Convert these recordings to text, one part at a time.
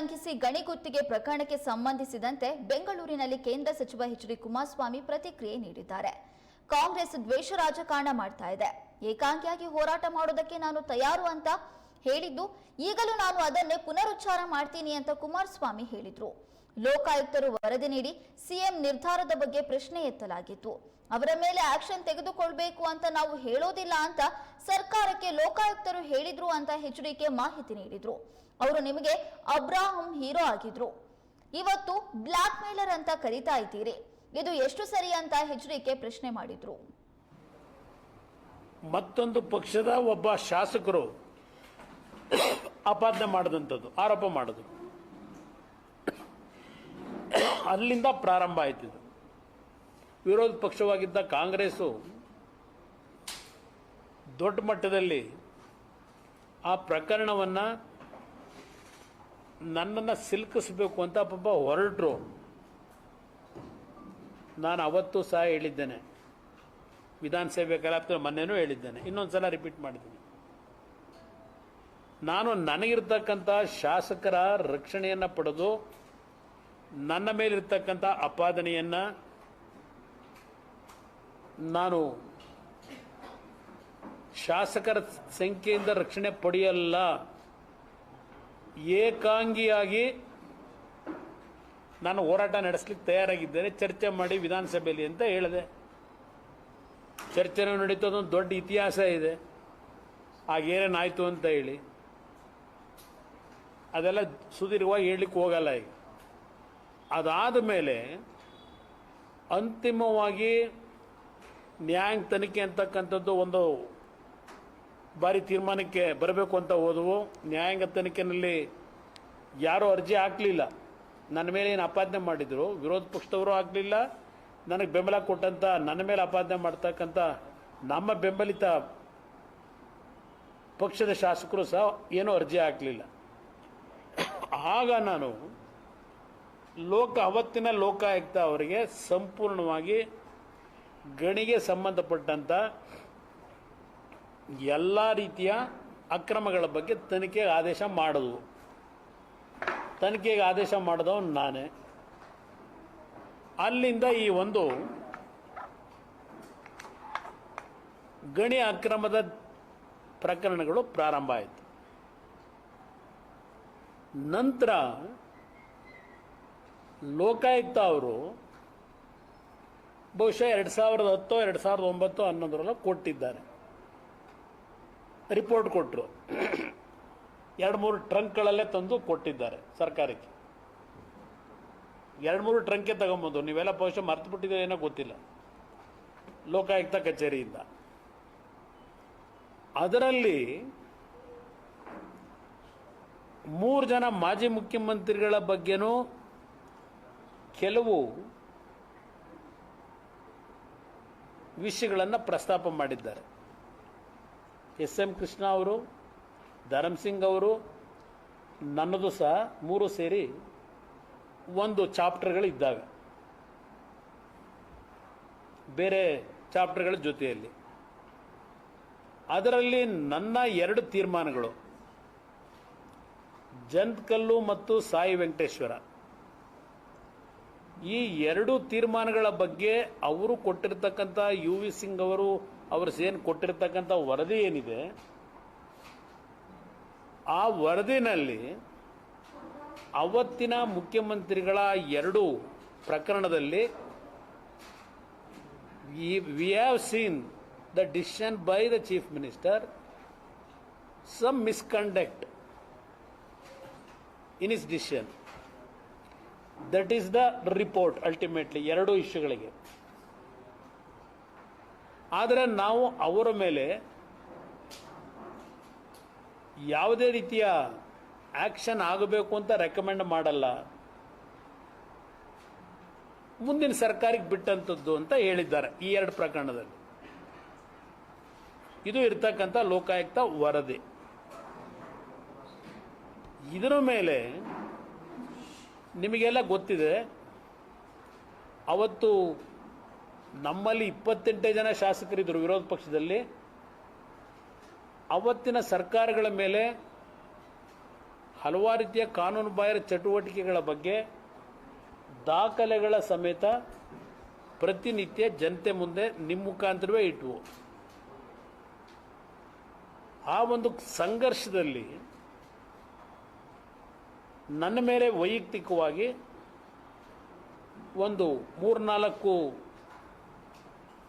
ಉಲ್ಲಂಘಿಸಿ ಗಣಿ ಗುತ್ತಿಗೆ ಪ್ರಕರಣಕ್ಕೆ ಸಂಬಂಧಿಸಿದಂತೆ ಬೆಂಗಳೂರಿನಲ್ಲಿ ಕೇಂದ್ರ ಸಚಿವ ಎಚ್ ಡಿ ಕುಮಾರಸ್ವಾಮಿ ಪ್ರತಿಕ್ರಿಯೆ ನೀಡಿದ್ದಾರೆ. ಕಾಂಗ್ರೆಸ್ ದ್ವೇಷ ರಾಜಕಾರಣ ಮಾಡ್ತಾ ಇದೆ. ಏಕಾಂಗಿಯಾಗಿ ಹೋರಾಟ ಮಾಡೋದಕ್ಕೆ ನಾನು ತಯಾರು ಅಂತ ಹೇಳಿದ್ದು ಈಗಲೂ ನಾನು ಅದನ್ನೇ ಪುನರುಚ್ಚಾರ ಮಾಡ್ತೀನಿ ಅಂತ ಕುಮಾರಸ್ವಾಮಿ ಹೇಳಿದ್ರು. ಲೋಕಾಯುಕ್ತರು ವರದಿ ನೀಡಿ ಸಿಎಂ ನಿರ್ಧಾರದ ಬಗ್ಗೆ ಪ್ರಶ್ನೆ ಎತ್ತಲಾಗಿತ್ತು. ಅವರ ಮೇಲೆ ಆಕ್ಷನ್ ತೆಗೆದುಕೊಳ್ಬೇಕು ಅಂತ ನಾವು ಹೇಳೋದಿಲ್ಲ ಅಂತ ಸರ್ಕಾರಕ್ಕೆ ಲೋಕಾಯುಕ್ತರು ಹೇಳಿದ್ರು ಅಂತ ಎಚ್ಡಿಕೆ ಮಾಹಿತಿ ನೀಡಿದ್ರು. ಅವರು ನಿಮಗೆ ಅಬ್ರಾಹಂ ಹೀರೋ ಆಗಿದ್ರು. ಇವತ್ತು ಬ್ಲಾಕ್ ಮೇಲರ್ ಅಂತ ಕರಿತಾ ಇದ್ದೀರಿ. ಇದು ಎಷ್ಟು ಸರಿ ಅಂತ ಎಚ್ಡಿಕೆ ಪ್ರಶ್ನೆ ಮಾಡಿದ್ರು. ಮತ್ತೊಂದು ಪಕ್ಷದ ಒಬ್ಬ ಶಾಸಕರು ಅಪಾದನೆ ಮಾಡಿದಂಥದ್ದು, ಆರೋಪ ಮಾಡಿದ್ರು. ಅಲ್ಲಿಂದ ಪ್ರಾರಂಭ ಆಯ್ತಿದ್ದು ವಿರೋಧ ಪಕ್ಷವಾಗಿದ್ದ ಕಾಂಗ್ರೆಸ್ಸು ದೊಡ್ಡ ಮಟ್ಟದಲ್ಲಿ ಆ ಪ್ರಕರಣವನ್ನು ನನ್ನನ್ನು ಸಿಲುಕಿಸ್ಬೇಕು ಅಂತ ಪಾಪ ಹೊರಟರು. ನಾನು ಅವತ್ತು ಸಹ ಹೇಳಿದ್ದೇನೆ. ವಿಧಾನಸಭೆ ಕಲಾಪದ ಮೊನ್ನೆನೂ ಹೇಳಿದ್ದೇನೆ. ಇನ್ನೊಂದು ಸಲ ರಿಪೀಟ್ ಮಾಡಿದ್ದೀನಿ ನಾನು ನನಗಿರ್ತಕ್ಕಂಥ ಶಾಸಕರ ರಕ್ಷಣೆಯನ್ನು ಪಡೆದು ನನ್ನ ಮೇಲಿರ್ತಕ್ಕಂಥ ಅಪಾದನೆಯನ್ನು ನಾನು ಶಾಸಕರ ಸಂಖ್ಯೆಯಿಂದ ರಕ್ಷಣೆ ಪಡೆಯಲ್ಲ, ಏಕಾಂಗಿಯಾಗಿ ನಾನು ಹೋರಾಟ ನಡೆಸಲಿಕ್ಕೆ ತಯಾರಾಗಿದ್ದೇನೆ, ಚರ್ಚೆ ಮಾಡಿ ವಿಧಾನಸಭೆಯಲ್ಲಿ ಅಂತ ಹೇಳಿದೆ. ಚರ್ಚೆನೂ ನಡೀತು ಅದೊಂದು ದೊಡ್ಡ ಇತಿಹಾಸ ಇದೆ. ಆಗೇನೇನಾಯಿತು ಅಂತ ಹೇಳಿ. ಅದೆಲ್ಲ ಸುದೀರ್ಘವಾಗಿ ಹೇಳಲಿಕ್ಕೆ ಹೋಗಲ್ಲ ಈಗ. ಅದಾದ ಮೇಲೆ ಅಂತಿಮವಾಗಿ ನ್ಯಾಯಾಂಗ ತನಿಖೆ ಅಂತಕ್ಕಂಥದ್ದು ಒಂದು ಬಾರಿ ತೀರ್ಮಾನಕ್ಕೆ ಬರಬೇಕು ಅಂತ ಹೋದವು. ನ್ಯಾಯಾಂಗ ತನಿಖೆಯಲ್ಲಿ ಯಾರೂ ಅರ್ಜಿ ಹಾಕಲಿಲ್ಲ. ನನ್ನ ಮೇಲೆ ಏನು ಅಪಾದನೆ ಮಾಡಿದರು? ವಿರೋಧ ಪಕ್ಷದವರು ಆಗಲಿಲ್ಲ ನನಗೆ ಬೆಂಬಲ ಕೊಟ್ಟಂಥ ನನ್ನ ಮೇಲೆ ಅಪಾದನೆ ಮಾಡ್ತಕ್ಕಂಥ ನಮ್ಮ ಬೆಂಬಲಿತ ಪಕ್ಷದ ಶಾಸಕರು ಸಹ ಏನೂ ಅರ್ಜಿ ಹಾಕಲಿಲ್ಲ. ಆಗ ನಾನು ಲೋಕ, ಅವತ್ತಿನ ಲೋಕಾಯುಕ್ತ ಅವರಿಗೆ ಸಂಪೂರ್ಣವಾಗಿ ಗಣಿಗೆ ಸಂಬಂಧಪಟ್ಟಂಥ ಎಲ್ಲ ರೀತಿಯ ಅಕ್ರಮಗಳ ಬಗ್ಗೆ ತನಿಖೆಗೆ ಆದೇಶ ಮಾಡಿದ್ವು ತನಿಖೆಗೆ ಆದೇಶ ಮಾಡಿದವನು ನಾನೇ. ಅಲ್ಲಿಂದ ಈ ಒಂದು ಗಣಿ ಅಕ್ರಮದ ಪ್ರಕರಣಗಳು ಪ್ರಾರಂಭ ಆಯಿತು. ನಂತರ ಲೋಕಾಯುಕ್ತ ಅವರು ಬಹುಶಃ ಎರಡು ಸಾವಿರದ ಹತ್ತು, ಎರಡು ಸಾವಿರದ ಒಂಬತ್ತು ಹನ್ನೊಂದರಲ್ಲ ಕೊಟ್ಟಿದ್ದಾರೆ. ರಿಪೋರ್ಟ್ ಕೊಟ್ಟರು ಎರಡು ಮೂರು ಟ್ರಂಕ್ಗಳಲ್ಲೇ ತಂದು ಕೊಟ್ಟಿದ್ದಾರೆ ಸರ್ಕಾರಕ್ಕೆ. ಎರಡು ಮೂರು ಟ್ರಂಕೇ ತಗೊಂಬೋದು, ನೀವೆಲ್ಲ ಬಹುಶಃ ಮರ್ತು ಬಿಟ್ಟಿದ್ದೀರ ಏನೋ ಗೊತ್ತಿಲ್ಲ. ಲೋಕಾಯುಕ್ತ ಕಚೇರಿಯಿಂದ. ಅದರಲ್ಲಿ ಮೂರು ಜನ ಮಾಜಿ ಮುಖ್ಯಮಂತ್ರಿಗಳ ಬಗ್ಗೆನೂ ಕೆಲವು ವಿಷಯಗಳನ್ನು ಪ್ರಸ್ತಾಪ ಮಾಡಿದ್ದಾರೆ. ಎಸ್ ಎಂ ಕೃಷ್ಣ ಅವರು ಧರಮ್ಸಿಂಗ್ ಅವರು, ನನ್ನದು ಸಹ ಮೂರು ಸೇರಿ ಒಂದು ಚಾಪ್ಟರ್ಗಳು ಇದ್ದಾವೆ ಬೇರೆ ಚಾಪ್ಟರ್ಗಳ ಜೊತೆಯಲ್ಲಿ. ಅದರಲ್ಲಿ ನನ್ನ ಎರಡು ತೀರ್ಮಾನಗಳು. ಜಂತ್ಕಲ್ಲು ಮತ್ತು ಸಾಯಿ ವೆಂಕಟೇಶ್ವರ. ಈ ಎರಡು ತೀರ್ಮಾನಗಳ ಬಗ್ಗೆ ಅವರು ಕೊಟ್ಟಿರ್ತಕ್ಕಂಥ ಯು ವಿ ಸಿಂಗ್ ಅವರು ಅವರ ಸೇನ್ ಕೊಟ್ಟಿರ್ತಕ್ಕಂಥ ವರದಿ ಏನಿದೆ? ಆ ವರದಿನಲ್ಲಿ ಅವತ್ತಿನ ಮುಖ್ಯಮಂತ್ರಿಗಳ ಎರಡು ಪ್ರಕರಣದಲ್ಲಿ we have seen the decision by the chief minister some misconduct in is decision that is the report ultimately ಎರಡೂ ಇಶ್ಯೂಗಳಿಗೆ. ಆದರೆ ನಾವು ಅವರ ಮೇಲೆ ಯಾವುದೇ ರೀತಿಯ ಆ್ಯಕ್ಷನ್ ಆಗಬೇಕು ಅಂತ ರೆಕಮೆಂಡ್ ಮಾಡಲ್ಲ. ಮುಂದಿನ ಸರ್ಕಾರಕ್ಕೆ ಬಿಟ್ಟಂಥದ್ದು ಅಂತ ಹೇಳಿದ್ದಾರೆ ಈ ಎರಡು ಪ್ರಕರಣದಲ್ಲಿ. ಇದು ಇರ್ತಕ್ಕಂಥ ಲೋಕಾಯುಕ್ತ ವರದಿ. ಇದರ ಮೇಲೆ ನಿಮಗೆಲ್ಲ ಗೊತ್ತಿದೆ, ಅವತ್ತು ನಮ್ಮಲ್ಲಿ ಇಪ್ಪತ್ತೆಂಟೇ ಜನ ಶಾಸಕರಿದ್ದರು ವಿರೋಧ ಪಕ್ಷದಲ್ಲಿ. ಅವತ್ತಿನ ಸರ್ಕಾರಗಳ ಮೇಲೆ ಹಲವಾರು ರೀತಿಯ ಕಾನೂನು ಬಾಹಿರ ಚಟುವಟಿಕೆಗಳ ಬಗ್ಗೆ ದಾಖಲೆಗಳ ಸಮೇತ ಪ್ರತಿನಿತ್ಯ ಜನತೆ ಮುಂದೆ ನಿಮ್ಮ ಮುಖಾಂತರವೇ ಇಟ್ವು. ಆ ಒಂದು ಸಂಘರ್ಷದಲ್ಲಿ ನನ್ನ ಮೇಲೆ ವೈಯಕ್ತಿಕವಾಗಿ ಒಂದು ಮೂರ್ನಾಲ್ಕು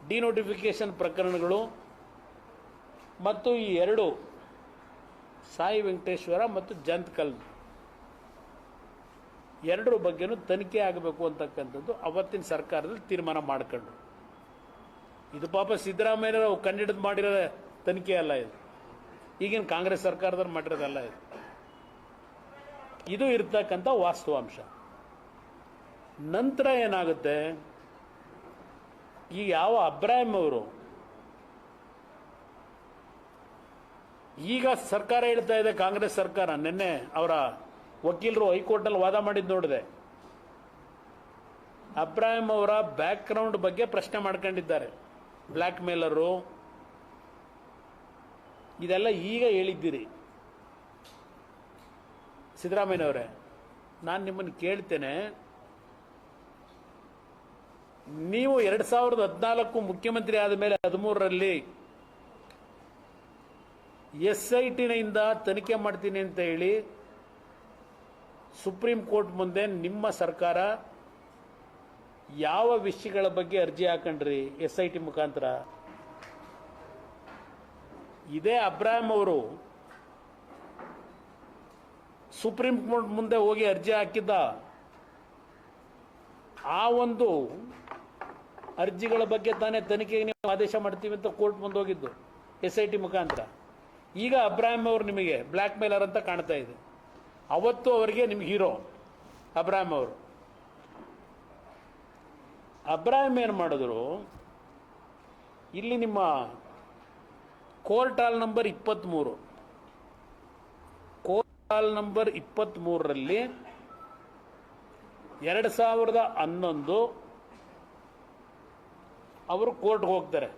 ಡಿನೋಟಿಫಿಕೇಷನ್ ಪ್ರಕರಣಗಳು ಮತ್ತು ಈ ಎರಡು ಸಾಯಿ ವೆಂಕಟೇಶ್ವರ ಮತ್ತು ಜಂತ್ಕಲ್ ಎರಡರ ಬಗ್ಗೆನೂ ತನಿಖೆ ಆಗಬೇಕು ಅಂತಕ್ಕಂಥದ್ದು ಅವತ್ತಿನ ಸರ್ಕಾರದಲ್ಲಿ ತೀರ್ಮಾನ ಮಾಡ್ಕೊಂಡ್ರು. ಇದು ಪಾಪ ಸಿದ್ದರಾಮಯ್ಯ ಕಂಡಿಡಿದು ಮಾಡಿರೋ ತನಿಖೆ ಅಲ್ಲ ಇದು. ಈಗಿನ ಕಾಂಗ್ರೆಸ್ ಸರ್ಕಾರದವ್ರು ಮಾಡಿರೋದಲ್ಲ ಇದು. ಇದು ಇರ್ತಕ್ಕಂಥ ವಾಸ್ತವಾಂಶ. ನಂತರ ಏನಾಗುತ್ತೆ? ಈಗ ಯಾವ ಅಬ್ರಾಹಿಂ ಅವರು ಈಗ ಸರ್ಕಾರ ಹೇಳ್ತಾ ಇದೆ, ಕಾಂಗ್ರೆಸ್ ಸರ್ಕಾರ, ನಿನ್ನೆ ಅವರ ವಕೀಲರು ಹೈಕೋರ್ಟಲ್ಲಿ ವಾದ ಮಾಡಿದ್ದು ನೋಡಿದೆ. ಅಬ್ರಾಹಿಂ ಅವರ ಬ್ಯಾಕ್ಗ್ರೌಂಡ್ ಬಗ್ಗೆ ಪ್ರಶ್ನೆ ಮಾಡ್ಕೊಂಡಿದ್ದಾರೆ. ಬ್ಲ್ಯಾಕ್ ಮೇಲರು ಇದೆಲ್ಲ ಈಗ ಹೇಳಿದ್ದೀರಿ. ಸಿದ್ದರಾಮಯ್ಯನವರೇ, ನಾನು ನಿಮ್ಮನ್ನು ಕೇಳ್ತೇನೆ. ನೀವು ಎರಡು ಸಾವಿರದ ಹದಿನಾಲ್ಕು ಮುಖ್ಯಮಂತ್ರಿ ಆದ ಮೇಲೆ ಹದಿಮೂರರಲ್ಲಿ ಎಸ್ ಐ ಟಿನಿಂದ ತನಿಖೆ ಮಾಡ್ತೀನಿ ಅಂತ ಹೇಳಿ ಸುಪ್ರೀಂ ಕೋರ್ಟ್ ಮುಂದೆ ನಿಮ್ಮ ಸರ್ಕಾರ ಯಾವ ವಿಷಯಗಳ ಬಗ್ಗೆ ಅರ್ಜಿ ಹಾಕೊಂಡ್ರಿ ಎಸ್ ಐ ಟಿ ಮುಖಾಂತರ? ಇದೇ ಅಬ್ರಾಹಿಂ ಅವರು ಸುಪ್ರೀಂ ಕೋರ್ಟ್ ಮುಂದೆ ಹೋಗಿ ಅರ್ಜಿ ಹಾಕಿದ್ದ, ಆ ಒಂದು ಅರ್ಜಿಗಳ ಬಗ್ಗೆ ತಾನೇ ತನಿಖೆಗೆ ನೀವು ಆದೇಶ ಮಾಡ್ತೀವಿ ಅಂತ ಕೋರ್ಟ್ ಮುಂದೆ ಹೋಗಿದ್ದು ಎಸ್ ಐ ಟಿ ಮುಖಾಂತರ. ಈಗ ಅಬ್ರಾಹಿಂ ಅವರು ನಿಮಗೆ ಬ್ಲ್ಯಾಕ್ ಮೇಲರ್ ಅಂತ ಕಾಣ್ತಾ ಇದೆ. ಅವತ್ತು ಅವರಿಗೆ ನಿಮ್ಗೆ ಹೀರೋ ಅಬ್ರಾಹಿಂ ಅವರು. ಅಬ್ರಾಹಿಂ ಏನು ಮಾಡಿದ್ರು, ಇಲ್ಲಿ ನಿಮ್ಮ ಕೋರ್ಟ್ ಹಾಲ್ ನಂಬರ್ ಇಪ್ಪತ್ತ್ಮೂರು ಹಾಲ್ ನಂಬರ್ ಇಪ್ಪತ್ತ್ಮೂರರಲ್ಲಿ ಎರಡು ಸಾವಿರದ ಹನ್ನೊಂದು ಅವರು ಕೋರ್ಟ್ಗೆ ಹೋಗ್ತಾರೆ.